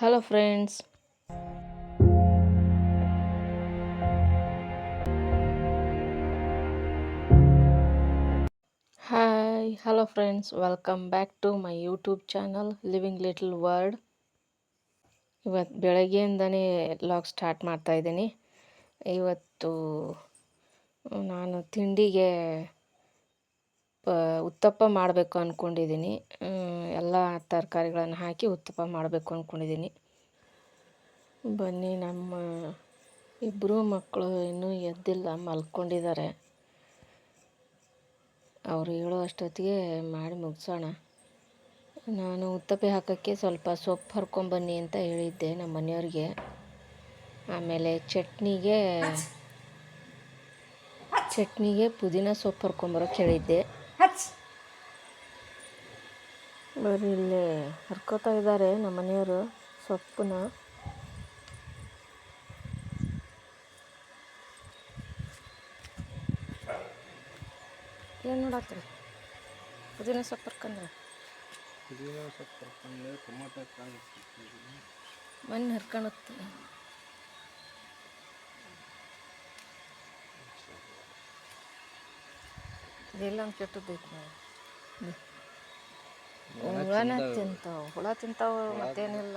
Hello friends hi hello friends welcome back to my YouTube channel living little world ಇವತ್ತು ಬೆಳಗ್ಗೆಯಿಂದನೇ log start ಮಾಡ್ತಾ ಇದ್ದೀನಿ. ಇವತ್ತು ನಾನು ತಿಂಡಿಗೆ ಪ ಉತ್ತಪ್ಪ ಮಾಡಬೇಕು ಅಂದ್ಕೊಂಡಿದ್ದೀನಿ ಎಲ್ಲ ತರಕಾರಿಗಳನ್ನು ಹಾಕಿ ಉತ್ತಪ್ಪ ಮಾಡಬೇಕು ಅಂದ್ಕೊಂಡಿದ್ದೀನಿ ಬನ್ನಿ ನಮ್ಮ ಇಬ್ಬರು ಮಕ್ಕಳು ಇನ್ನೂ ಎದ್ದಿಲ್ಲ ಮಲ್ಕೊಂಡಿದ್ದಾರೆ. ಅವರು ಹೇಳೋ ಅಷ್ಟೊತ್ತಿಗೆ ಮಾಡಿ ಮುಗಿಸೋಣ. ನಾನು ಉತ್ತಪ್ಪೆ ಹಾಕೋಕ್ಕೆ ಸ್ವಲ್ಪ ಸೊಪ್ಪು ಹರ್ಕೊಂಬನ್ನಿ ಅಂತ ಹೇಳಿದ್ದೆ ನಮ್ಮ ಮನೆಯವ್ರಿಗೆ. ಆಮೇಲೆ ಚಟ್ನಿಗೆ ಚಟ್ನಿಗೆ ಪುದೀನ ಸೊಪ್ಪು ಹರ್ಕೊಂಬರೋಕೆ ಹೇಳಿದ್ದೆ. ಬರೀ ಇಲ್ಲಿ ಹರ್ಕೋತಾ ಇದ್ದಾರೆ ನಮ್ಮ ಮನೆಯವರು ಸೊಪ್ಪನ್ನ. ಏನು ನೋಡತ್ರಿ ಪುದೀನ ಸೊಪ್ಪು ಹರ್ಕಂದ್ರೆ ಪುದೀನ ಸೊಪ್ಪು ಹರ್ಕೊಂಡ್ರೆ ಟೊಮೊಟೊ ಕಾಯಿ ಮಣ್ಣು ಹರ್ಕೊಳತ್ತೆ ಇದೆಲ್ಲ ಒಂದು ಕೆಟ್ಟದ್ದೈತೆ ನಾವು ಹುಳನ ತಿಂತಾವ ಹುಳ ತಿಂತಾವ ಮತ್ತೇನಿಲ್ಲ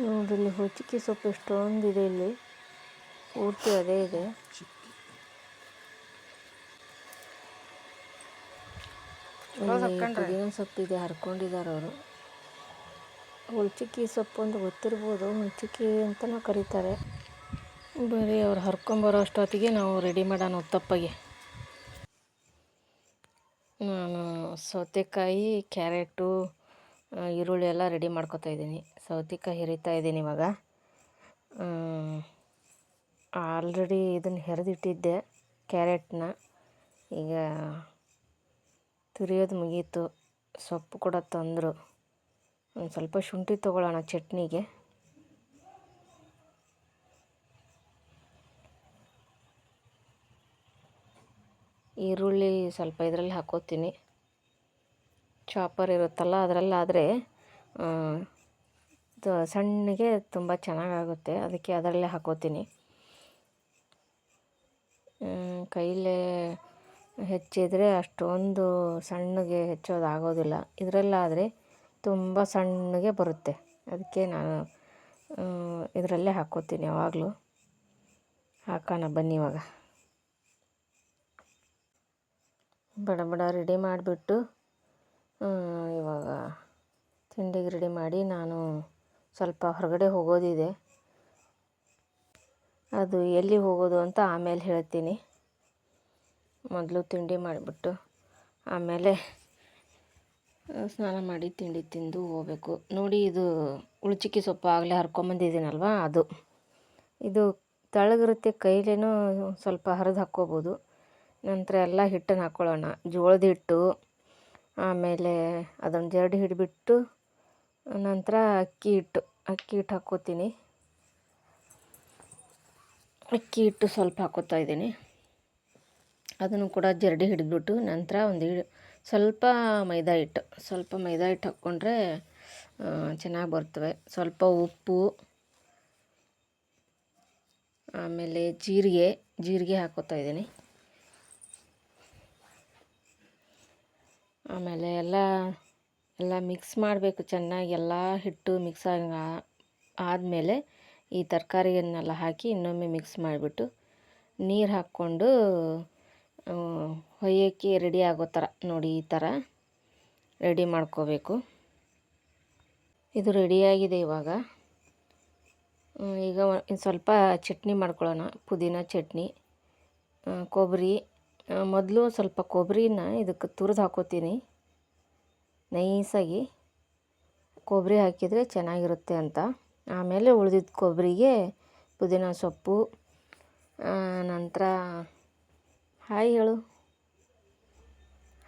ನೋಡ್ರಿ ಹೊಚ್ಚಿಕೆ ಸೊಪ್ಪು ಎಷ್ಟೊಂದಿದೆ ಇಲ್ಲಿ. ಪೂರ್ತಿ ಅದೇ ಇದೆ. ಪುದೀನ ಸೊಪ್ಪಿದೆ ಹರ್ಕೊಂಡಿದ್ದಾರೆ ಅವರು. ಹುಳ್ಚಿಕ್ಕಿ ಸೊಪ್ಪು ಅಂತ ಗೊತ್ತಿರ್ಬೋದು ಹುಳ್ಚಿಕ್ಕಿ ಅಂತಲೂ ಕರೀತಾರೆ. ಬರೀ ಅವ್ರು ಹರ್ಕೊಂಬರೋ ಅಷ್ಟೊತ್ತಿಗೆ ನಾವು ರೆಡಿ ಮಾಡೋಣ ಉತ್ತಪ್ಪಗೆ ನಾನು ಸೌತೆಕಾಯಿ, ಕ್ಯಾರೆಟು ಈರುಳ್ಳಿ ಎಲ್ಲ ರೆಡಿ ಮಾಡ್ಕೊತಾ ಇದ್ದೀನಿ. ಸೌತೆಕಾಯಿ ಹೆರಿತಾ ಇದ್ದೀನಿ ಇವಾಗ. ಆಲ್ರೆಡಿ ಇದನ್ನು ಹೆರೆದಿಟ್ಟಿದ್ದೆ ಕ್ಯಾರೆಟ್ನ. ಈಗ ತುರಿಯೋದು ಮುಗೀತು. ಸೊಪ್ಪು ಕೂಡ ತಂದರು. ಒಂದು ಸ್ವಲ್ಪ ಶುಂಠಿ ತೊಗೊಳ್ಳೋಣ ಚಟ್ನಿಗೆ. ಈರುಳ್ಳಿ ಸ್ವಲ್ಪ ಇದರಲ್ಲಿ ಹಾಕೋತೀನಿ. ಚಾಪರ್ ಇರುತ್ತಲ್ಲ ಅದರಲ್ಲಾದರೆ ಸಣ್ಣಗೆ ತುಂಬ ಚೆನ್ನಾಗಾಗುತ್ತೆ. ಅದಕ್ಕೆ ಅದರಲ್ಲೇ ಹಾಕೋತೀನಿ. ಕೈಲೇ ಹೆಚ್ಚಿದರೆ ಅಷ್ಟೊಂದು ಸಣ್ಣಗೆ ಹೆಚ್ಚೋದು ಆಗೋದಿಲ್ಲ ಇದರಲ್ಲಾದರೆ ತುಂಬ ಸಣ್ಣಗೆ ಬರುತ್ತೆ. ಅದಕ್ಕೆ ನಾನು ಇದರಲ್ಲೇ ಹಾಕ್ಕೋತೀನಿ ಯಾವಾಗಲೂ. ಹಾಕೋಣ ಬನ್ನಿ ಇವಾಗ. ಬಡ ಬಡ ರೆಡಿ ಮಾಡಿಬಿಟ್ಟು ಇವಾಗ ತಿಂಡಿಗೆ ರೆಡಿ ಮಾಡಿ ನಾನು ಸ್ವಲ್ಪ ಹೊರಗಡೆ ಹೋಗೋದಿದೆ. ಅದು ಎಲ್ಲಿ ಹೋಗೋದು ಅಂತ ಆಮೇಲೆ ಹೇಳ್ತೀನಿ. ಮೊದಲು ತಿಂಡಿ ಮಾಡಿಬಿಟ್ಟು ಆಮೇಲೆ ಸ್ನಾನ ಮಾಡಿ ತಿಂಡಿ ತಿಂದು ಹೋಗಬೇಕು. ನೋಡಿ ಇದು ಉಳ್ಚಿಕ್ಕಿ ಸೊಪ್ಪು ಆಗಲೇ ಹರ್ಕೊಂಬಂದಿದ್ದೀನಲ್ವ ಅದು. ಇದು ತಳಗಿರುತ್ತೆ ಕೈಲೇನೂ ಸ್ವಲ್ಪ ಹರಿದು ಹಾಕ್ಕೋಬೋದು. ನಂತರ ಎಲ್ಲ ಹಿಟ್ಟನ್ನು ಹಾಕ್ಕೊಳ್ಳೋಣ ಜೋಳದ ಹಿಟ್ಟು, ಆಮೇಲೆ ಅದೊಂದು ಜರಡಿ ಹಿಡಿಬಿಟ್ಟು, ನಂತರ ಅಕ್ಕಿ ಹಿಟ್ಟು. ಅಕ್ಕಿ ಹಿಟ್ಟು ಹಾಕ್ಕೋತೀನಿ ಅಕ್ಕಿ ಹಿಟ್ಟು ಸ್ವಲ್ಪ ಹಾಕ್ಕೋತಾ ಇದ್ದೀನಿ. ಅದನ್ನು ಕೂಡ ಜರಡಿ ಹಿಡಿದ್ಬಿಟ್ಟು ನಂತರ ಒಂದು ಸ್ವಲ್ಪ ಮೈದಾ ಹಿಟ್ಟು. ಸ್ವಲ್ಪ ಮೈದಾ ಹಿಟ್ಟು ಹಾಕ್ಕೊಂಡ್ರೆ ಚೆನ್ನಾಗಿ ಬರ್ತವೆ. ಸ್ವಲ್ಪ ಉಪ್ಪು, ಆಮೇಲೆ ಜೀರಿಗೆ ಜೀರಿಗೆ ಹಾಕೋತಾ ಇದ್ದೀನಿ. ಆಮೇಲೆ ಎಲ್ಲ ಎಲ್ಲ ಮಿಕ್ಸ್ ಮಾಡಬೇಕು ಚೆನ್ನಾಗಿ, ಎಲ್ಲ ಹಿಟ್ಟು ಮಿಕ್ಸ್ ಆಗಿ ಆದಮೇಲೆ ಈ ತರಕಾರಿಯನ್ನೆಲ್ಲ ಹಾಕಿ ಇನ್ನೊಮ್ಮೆ ಮಿಕ್ಸ್ ಮಾಡಿಬಿಟ್ಟು ನೀರು ಹಾಕ್ಕೊಂಡು ಹೊಯ್ಯೋಕ್ಕೆ ರೆಡಿ ಆಗೋ ಥರ ನೋಡಿ ಈ ಥರ ರೆಡಿ ಮಾಡ್ಕೋಬೇಕು. ಇದು ರೆಡಿಯಾಗಿದೆ ಇವಾಗ. ಈಗ ಸ್ವಲ್ಪ ಚಟ್ನಿ ಮಾಡ್ಕೊಳ್ಳೋಣ. ಪುದೀನ ಚಟ್ನಿ ಕೊಬ್ಬರಿ ಮೊದಲು ಸ್ವಲ್ಪ ಕೊಬ್ಬರಿನ ಇದಕ್ಕೆ ತುರಿದು ಹಾಕೋತೀನಿ. ನೈಸಾಗಿ ಕೊಬ್ಬರಿ ಹಾಕಿದರೆ ಚೆನ್ನಾಗಿರುತ್ತೆ ಅಂತ. ಆಮೇಲೆ ಉಳಿದಿದ್ದ ಕೊಬ್ಬರಿಗೆ ಪುದೀನ ಸೊಪ್ಪು ನಂತರ ಹಾಯ್ ಹೇಳು.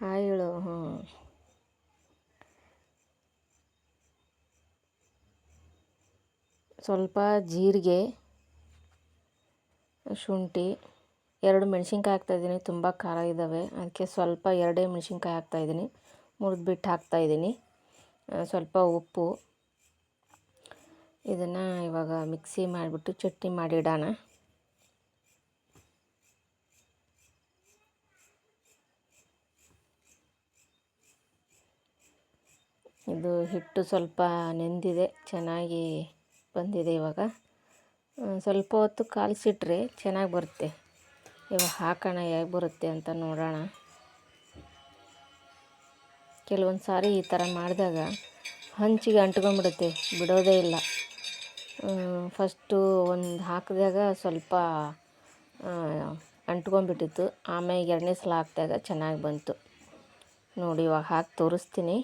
ಹಾಯ್ ಹೇಳು ಹ್ಞೂ ಸ್ವಲ್ಪ ಜೀರಿಗೆ, ಶುಂಠಿ. ಎರಡು ಮೆಣಸಿನ್ಕಾಯಿ ಹಾಕ್ತಾಯಿದ್ದೀನಿ ತುಂಬ ಖಾರ ಇದ್ದಾವೆ ಅದಕ್ಕೆ ಸ್ವಲ್ಪ ಎರಡೇ ಮೆಣಸಿನ್ಕಾಯಿ ಹಾಕ್ತಾಯಿದ್ದೀನಿ ಮುರಿದ್ಬಿಟ್ಟು ಹಾಕ್ತಾಯಿದ್ದೀನಿ ಸ್ವಲ್ಪ ಉಪ್ಪು. ಇದನ್ನು ಇವಾಗ ಮಿಕ್ಸಿ ಮಾಡಿಬಿಟ್ಟು ಚಟ್ನಿ ಮಾಡಿಡೋಣ ಇದು ಹಿಟ್ಟು ಸ್ವಲ್ಪ ನೆಂದಿದೆ. ಚೆನ್ನಾಗಿ ಬಂದಿದೆ ಇವಾಗ. ಸ್ವಲ್ಪ ಹೊತ್ತು ಕಾಲಿಸಿಟ್ರೆ ಚೆನ್ನಾಗಿ ಬರುತ್ತೆ. ಇವಾಗ ಹಾಕೋಣ, ಹೇಗೆ ಬರುತ್ತೆ ಅಂತ ನೋಡೋಣ. ಕೆಲವೊಂದು ಸಾರಿ ಈ ಥರ ಮಾಡಿದಾಗ ಹಂಚಿಗೆ ಅಂಟ್ಕೊಂಡ್ಬಿಡುತ್ತೆ, ಬಿಡೋದೇ ಇಲ್ಲ. ಫಸ್ಟು ಒಂದು ಹಾಕಿದಾಗ ಸ್ವಲ್ಪ ಅಂಟ್ಕೊಂಡ್ಬಿಟ್ಟಿತ್ತು. ಆಮೇಲೆ ಎರಡನೇ ಸಲ ಹಾಕಿದಾಗ ಚೆನ್ನಾಗಿ ಬಂತು. ನೋಡಿ, ಇವಾಗ ಹಾಕಿ ತೋರಿಸ್ತೀನಿ.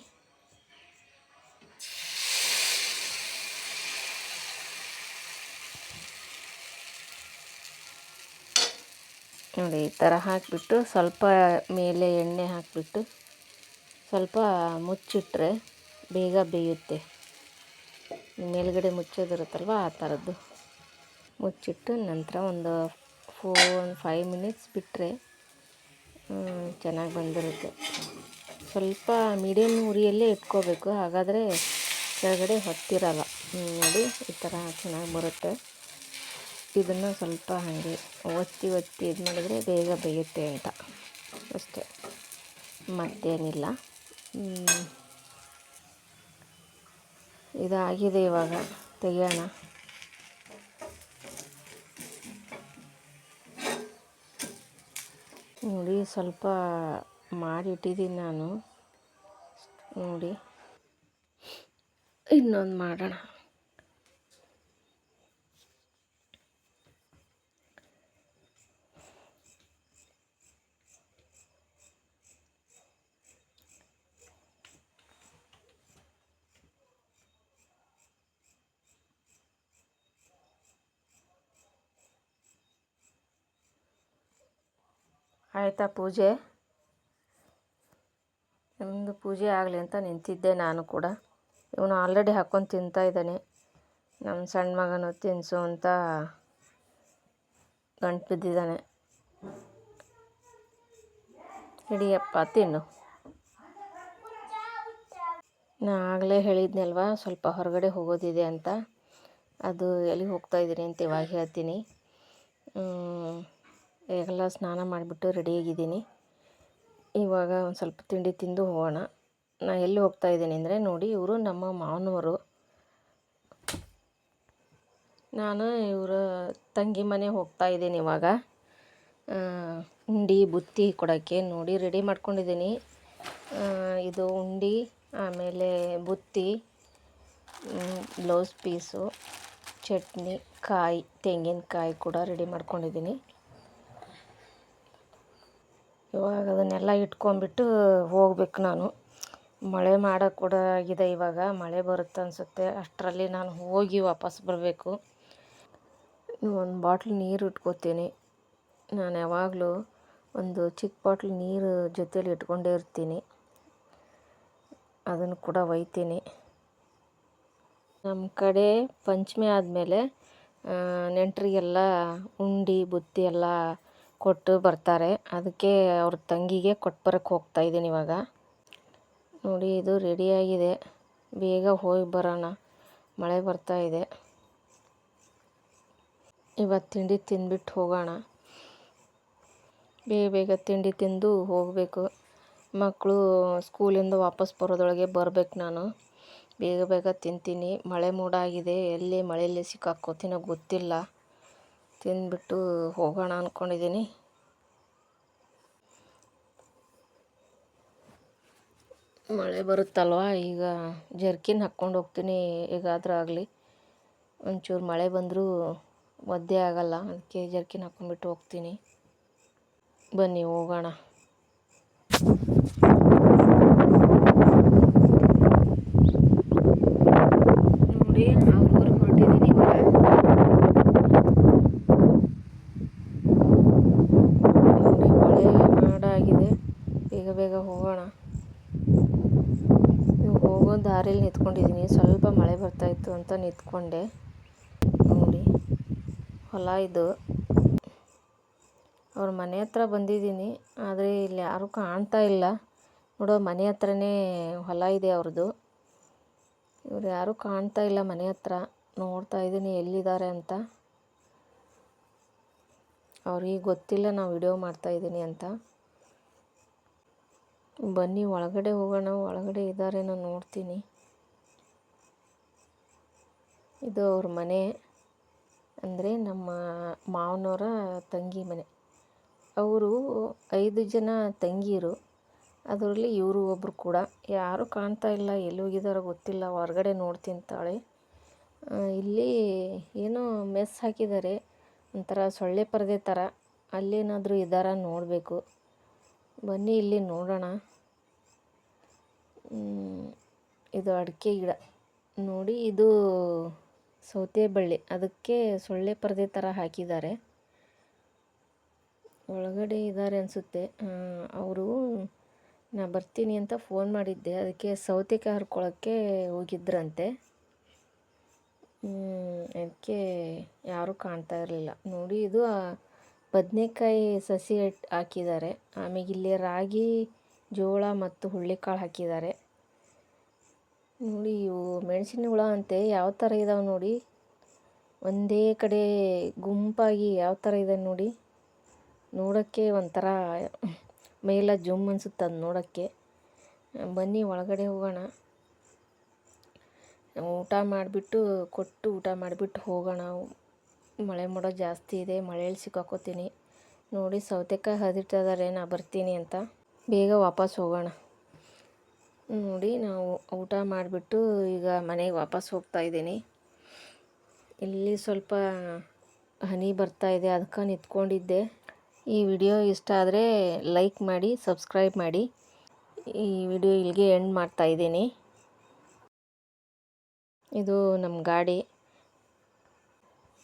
ನೋಡಿ, ಈ ಥರ ಹಾಕಿಬಿಟ್ಟು ಸ್ವಲ್ಪ ಮೇಲೆ ಎಣ್ಣೆ ಹಾಕಿಬಿಟ್ಟು ಸ್ವಲ್ಪ ಮುಚ್ಚಿಟ್ರೆ ಬೇಗ ಬೇಯುತ್ತೆ. ಮೇಲ್ಗಡೆ ಮುಚ್ಚೋದಿರುತ್ತಲ್ವ, ಆ ಥರದ್ದು. ಮುಚ್ಚಿಟ್ಟು ನಂತರ ಒಂದು ಫೋ ಒಂದು ಫೈವ್ ಮಿನಿಟ್ಸ್ ಬಿಟ್ಟರೆ ಚೆನ್ನಾಗಿ ಬಂದಿರುತ್ತೆ. ಸ್ವಲ್ಪ ಮೀಡಿಯಮ್ ಉರಿಯಲ್ಲೇ ಇಟ್ಕೋಬೇಕು, ಹಾಗಾದರೆ ಕೆಳಗಡೆ ಹೊತ್ತಿರಲ್ಲ ನೋಡಿ, ಈ ಥರ ಚೆನ್ನಾಗಿ ಬರುತ್ತೆ. ಇದನ್ನು ಸ್ವಲ್ಪ ಹಾಗೆ ಒತ್ತಿ ಒತ್ತಿ ಇದು ಮಾಡಿದ್ರೆ ಬೇಗ ಬೇಯುತ್ತೆ ಅಂತ. ಅಷ್ಟೇ. ಮತ್ತೇನಿಲ್ಲ. ಇದಾಗಿದೆ ಇವಾಗ. ತೆಗೆಯೋಣ. ನೋಡಿ ಸ್ವಲ್ಪ ಮಾಡಿಟ್ಟಿದ್ದೀನಿ ನಾನು. ನೋಡಿ. ಇನ್ನೊಂದು ಮಾಡೋಣ. ಆಯಿತಾ ಪೂಜೆ? ನಿಮ್ಮದು ಪೂಜೆ ಆಗಲಿ ಅಂತ ನಿಂತಿದ್ದೆ ನಾನು ಕೂಡ. ಇವನು ಆಲ್ರೆಡಿ ಹಾಕ್ಕೊಂಡು ತಿಂತಾ ಇದ್ದಾನೆ. ನಮ್ಮ ಸಣ್ಣ ಮಗನು ತಿನ್ನಿಸು ಅಂತ ಗಂಟು ಬಿದ್ದಿದ್ದಾನೆ. ಹಿಡಿಯಪ್ಪ, ತಿನ್ನು. ನಾನು ಆಗಲೇ ಹೇಳಿದ್ನಲ್ವಾ, ಸ್ವಲ್ಪ ಹೊರಗಡೆ ಹೋಗೋದಿದೆ ಅಂತ. ಅದು ಎಲ್ಲಿಗೆ ಹೋಗ್ತಾಯಿದ್ದೀನಿ ಅಂತ ಇವಾಗ ಹೇಳ್ತೀನಿ. ಈಗೆಲ್ಲ ಸ್ನಾನ ಮಾಡಿಬಿಟ್ಟು ರೆಡಿಯಾಗಿದ್ದೀನಿ. ಇವಾಗ ಒಂದು ಸ್ವಲ್ಪ ತಿಂಡಿ ತಿಂದು ಹೋಗೋಣ. ನಾ ಎಲ್ಲಿ ಹೋಗ್ತಾ ಇದ್ದೀನಿ ಅಂದರೆ ನೋಡಿ ಇವರು ನಮ್ಮ ಮಾವನವರು. ನಾನು ಇವರ ತಂಗಿ ಮನೆ ಹೋಗ್ತಾ ಇದ್ದೀನಿ ಇವಾಗ. ಉಂಡಿ, ಬುತ್ತಿ ಕೊಡೋಕ್ಕೆ ನೋಡಿ ರೆಡಿ ಮಾಡ್ಕೊಂಡಿದ್ದೀನಿ. ಇದು ಉಂಡಿ, ಆಮೇಲೆ ಬುತ್ತಿ ಬ್ಲೌಸ್ ಪೀಸು, ಚಟ್ನಿ, ಕಾಯಿ, ತೆಂಗಿನಕಾಯಿ ಕೂಡ ರೆಡಿ ಮಾಡ್ಕೊಂಡಿದ್ದೀನಿ. ಇವಾಗ ಅದನ್ನೆಲ್ಲ ಇಟ್ಕೊಂಡ್ಬಿಟ್ಟು ಹೋಗ್ಬೇಕು ನಾನು. ಮಳೆ ಮಾಡೋ ಕೂಡ ಆಗಿದೆ ಇವಾಗ. ಮಳೆ ಬರುತ್ತೆ ಅನಿಸುತ್ತೆ. ಅಷ್ಟರಲ್ಲಿ ನಾನು ಹೋಗಿ ವಾಪಸ್ ಬರಬೇಕು. ಒಂದು ಬಾಟ್ಲ್ ನೀರು ಇಟ್ಕೋತೀನಿ. ನಾನು ಯಾವಾಗಲೂ ಒಂದು ಚಿಕ್ಕ ಬಾಟ್ಲ್ ನೀರು ಜೊತೇಲಿ ಇಟ್ಕೊಂಡೇ ಇರ್ತೀನಿ. ಅದನ್ನು ಕೂಡ ಒಯ್ತೀನಿ. ನಮ್ಮ ಕಡೆ ಪಂಚಮಿ ಆದಮೇಲೆ ನೆಂಟರಿಗೆಲ್ಲ ಉಂಡಿ, ಬುತ್ತಿ ಎಲ್ಲ ಕೊಟ್ಟು ಬರ್ತಾರೆ. ಅದಕ್ಕೆ ಅವ್ರ ತಂಗಿಗೆ ಕೊಟ್ಟು ಬರೋಕ್ಕೆ ಹೋಗ್ತಾ ಇದ್ದೀನಿ ಇವಾಗ. ನೋಡಿ, ಇದು ರೆಡಿಯಾಗಿದೆ ಬೇಗ ಹೋಗಿ ಬರೋಣ. ಮಳೆ ಬರ್ತಾ ಇದೆ. ಇವತ್ತು ತಿಂಡಿ ತಿಂದ್ಬಿಟ್ಟು ಹೋಗೋಣ. ಬೇಗ ಬೇಗ ತಿಂಡಿ ತಿಂದು ಹೋಗಬೇಕು. ಮಕ್ಕಳು ಸ್ಕೂಲಿಂದ ವಾಪಸ್ ಬರೋದೊಳಗೆ ಬರಬೇಕು ನಾನು. ಬೇಗ ಬೇಗ ತಿಂತೀನಿ. ಮಳೆ ಮೂಡಾಗಿದೆ. ಎಲ್ಲಿ ಮಳೆಯಲ್ಲಿ ಸಿಕ್ಕಾಕ್ಕೋತೀನೋ ಗೊತ್ತಿಲ್ಲ. ತಿಂದ್ಬಿಟ್ಟು ಹೋಗೋಣ ಅಂದ್ಕೊಂಡಿದ್ದೀನಿ ಮಳೆ ಬರುತ್ತಲ್ವ? ಈಗ ಜರ್ಕಿನ್ ಹಾಕ್ಕೊಂಡು ಹೋಗ್ತೀನಿ ಈಗಾದರೂ ಆಗಲಿ. ಒಂಚೂರು ಮಳೆ ಬಂದರೂ ಒದ್ದೆ ಆಗಲ್ಲ. ಅದಕ್ಕೆ ಜರ್ಕಿನ್ ಹಾಕ್ಕೊಂಡ್ಬಿಟ್ಟು ಹೋಗ್ತೀನಿ. ಬನ್ನಿ ಹೋಗೋಣ ಬೇಗ ಹೋಗೋಣ ಹೋಗೋ ದಾರಿಯಲ್ಲಿ ನಿಂತ್ಕೊಂಡಿದ್ದೀನಿ ಸ್ವಲ್ಪ ಮಳೆ ಬರ್ತಾಯಿತ್ತು ಅಂತ ನಿಂತ್ಕೊಂಡೆ. ನೋಡಿ, ಹೊಲ ಇದು. ಅವ್ರ ಮನೆ ಹತ್ರ ಬಂದಿದ್ದೀನಿ, ಆದರೆ ಇಲ್ಲಿ ಯಾರೂ ಕಾಣ್ತಾ ಇಲ್ಲ. ನೋಡೋ, ಮನೆ ಹತ್ರನೇ ಹೊಲ ಇದೆ ಅವ್ರದ್ದು. ಇವ್ರು ಯಾರೂ ಕಾಣ್ತಾ ಇಲ್ಲ ಮನೆ ಹತ್ರ. ನೋಡ್ತಾ ಇದ್ದೀನಿ ಎಲ್ಲಿದ್ದಾರೆ ಅಂತ. ಅವ್ರಿಗೆ ಗೊತ್ತಿಲ್ಲ ನಾವು ವಿಡಿಯೋ ಮಾಡ್ತಾ ಇದ್ದೀನಿ ಅಂತ. ಬನ್ನಿ, ಒಳಗಡೆ ಹೋಗೋಣ, ಒಳಗಡೆ ಇದ್ದಾರೆ ನಾನು ನೋಡ್ತೀನಿ. ಇದು ಅವ್ರ ಮನೆ. ಅಂದರೆ ನಮ್ಮ ಮಾವನವರ ತಂಗಿ ಮನೆ. ಅವರು ಐದು ಜನ ತಂಗಿಯರು ಅದರಲ್ಲಿ ಇವರು ಒಬ್ಬರು ಕೂಡ. ಯಾರೂ ಕಾಣ್ತಾ ಇಲ್ಲ, ಎಲ್ಲಿ ಹೋಗಿದ್ದಾರೋ ಗೊತ್ತಿಲ್ಲ. ಹೊರಗಡೆ ನೋಡ್ತಿಂತಾಳೆ ತಿಂತಾಳೆ ಇಲ್ಲಿ ಏನೋ ಮೆಸ್ ಹಾಕಿದ್ದಾರೆ. ಒಂಥರ ಸೊಳ್ಳೆ ಪರದೆ ಥರ ಅಲ್ಲೇನಾದರೂ ಇದ್ದಾರ ನೋಡಬೇಕು. ಬನ್ನಿ ಇಲ್ಲಿ ನೋಡೋಣ. ಇದು ಅಡಿಕೆ ಗಿಡ. ನೋಡಿ, ಇದು ಸೌತೆ ಬಳ್ಳಿ, ಅದಕ್ಕೆ ಸೊಳ್ಳೆ ಪರದೆ ಥರ ಹಾಕಿದ್ದಾರೆ. ಒಳಗಡೆ ಇದ್ದಾರೆ ಅನಿಸುತ್ತೆ. ಅವರು, ನಾ ಬರ್ತೀನಿ ಅಂತ ಫೋನ್ ಮಾಡಿದ್ದೆ. ಅದಕ್ಕೆ ಸೌತೆಕಾಯಿ ಹರ್ಕೊಳ್ಳೋಕ್ಕೆ ಹೋಗಿದ್ರಂತೆ. ಅದಕ್ಕೆ ಯಾರೂ ಕಾಣ್ತಾ ಇರಲಿಲ್ಲ. ನೋಡಿ, ಇದು ಬದನೆಕಾಯಿ ಸಸಿ ಹಾಕಿದ್ದಾರೆ. ಆಮೇಲೆ ಇಲ್ಲಿ ರಾಗಿ, ಜೋಳ ಮತ್ತು ಹುಳ್ಳಿಕಾಳು ಹಾಕಿದ್ದಾರೆ. ನೋಡಿ, ಇವು ಮೆಣಸಿನ ಹುಳ ಅಂತೆ, ಯಾವ ಥರ ಇದಾವೆ ನೋಡಿ. ಒಂದೇ ಕಡೆ ಗುಂಪಾಗಿ ಯಾವ ಥರ ಇದೆ ನೋಡಿ. ನೋಡೋಕ್ಕೆ ಒಂಥರ ಮೈಲ ಜುಮ್ ಅನಿಸುತ್ತೆ ಅದು ನೋಡೋಕ್ಕೆ. ಬನ್ನಿ, ಒಳಗಡೆ ಹೋಗೋಣ. ಊಟ ಮಾಡಿಬಿಟ್ಟು, ಕೊಟ್ಟು ಊಟ ಮಾಡಿಬಿಟ್ಟು ಹೋಗೋಣ. ಮಳೆ ಮೋಡ ಜಾಸ್ತಿ ಇದೆ ಮಳೆಯಲ್ಲಿ ಸಿಕ್ಕಾಕೋತೀನಿ. ನೋಡಿ, ಸೌತೆಕಾಯಿ ಹರಿತಿದ್ದಾರೆ ನಾ ಬರ್ತೀನಿ ಅಂತ. ಬೇಗ ವಾಪಸ್ ಹೋಗೋಣ. ನೋಡಿ ನಾವು ಊಟ ಮಾಡಿಬಿಟ್ಟು ಈಗ ಮನೆಗೆ ವಾಪಸ್ ಹೋಗ್ತಾ ಇದ್ದೀನಿ. ಇಲ್ಲಿ ಸ್ವಲ್ಪ ಹನಿ ಬರ್ತಾ ಇದೆ, ಅದಕ್ಕೆ ನಿಂತ್ಕೊಂಡಿದ್ದೆ. ಈ ವಿಡಿಯೋ ಇಷ್ಟ ಆದರೆ ಲೈಕ್ ಮಾಡಿ, ಸಬ್ಸ್ಕ್ರೈಬ್ ಮಾಡಿ. ಈ ವಿಡಿಯೋ ಇಲ್ಲಿಗೆ ಎಂಡ್ ಮಾಡ್ತಾ ಇದ್ದೀನಿ. ಇದು ನಮ್ಮ ಗಾಡಿ.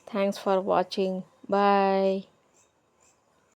Thanks for watching bye